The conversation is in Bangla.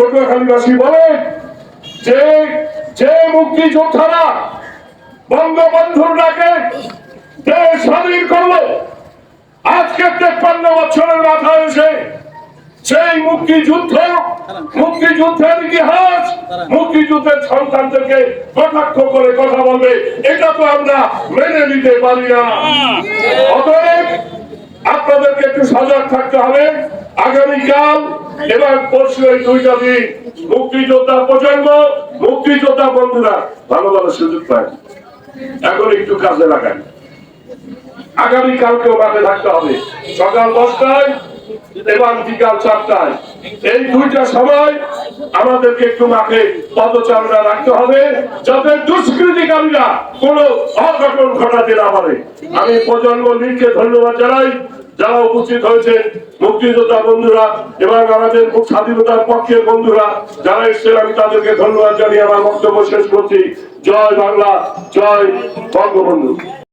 পটুয়াখালীবাসী বলেন যে যে মুক্তিযোদ্ধারা বঙ্গবন্ধুর ডাকে দেশ স্বাধীন করল আজকে তেপ্পান্ন বছরের মাথায় এসে সেই মুক্তিযুদ্ধ মুক্তিযুদ্ধের ইতিহাস মুক্তিযুদ্ধের সন্তানদেরকে কটাক্ষ করে কথা বলবে এটা তো আমরা মেনে নিতে পারি না। অতএব আপনাদেরকে একটু সজাগ থাকতে হবে। আগামীকাল এবং পরশু এই দুইটা দিন মুক্তিযোদ্ধা প্রজন্ম, মুক্তিযোদ্ধা বন্ধুরা ভালো ভালো সুযোগ পায়। এখন একটু কাজে লাগান। আগামী কালকেও মাঠে থাকতে হবে। সকাল দশটায় এবং বিকাল চারটায়। এই দুইটা সময় আমাদেরকে একটু মাঠে পদচারণা রাখতে হবে, যাতে দুষ্কৃতিকারীরা কোনো অঘটন ঘটাতে না পারে। আমি প্রজন্ম লীগকে ধন্যবাদ জানাই। যারা উপস্থিত হয়েছে মুক্তিযোদ্ধা বন্ধুরা এবং আমাদের স্বাধীনতার পক্ষের বন্ধুরা যারা এসছেন, আমি তাদেরকে ধন্যবাদ জানিয়ে আমার বক্তব্য শেষ করছি। জয় বাংলা, জয় বঙ্গবন্ধু।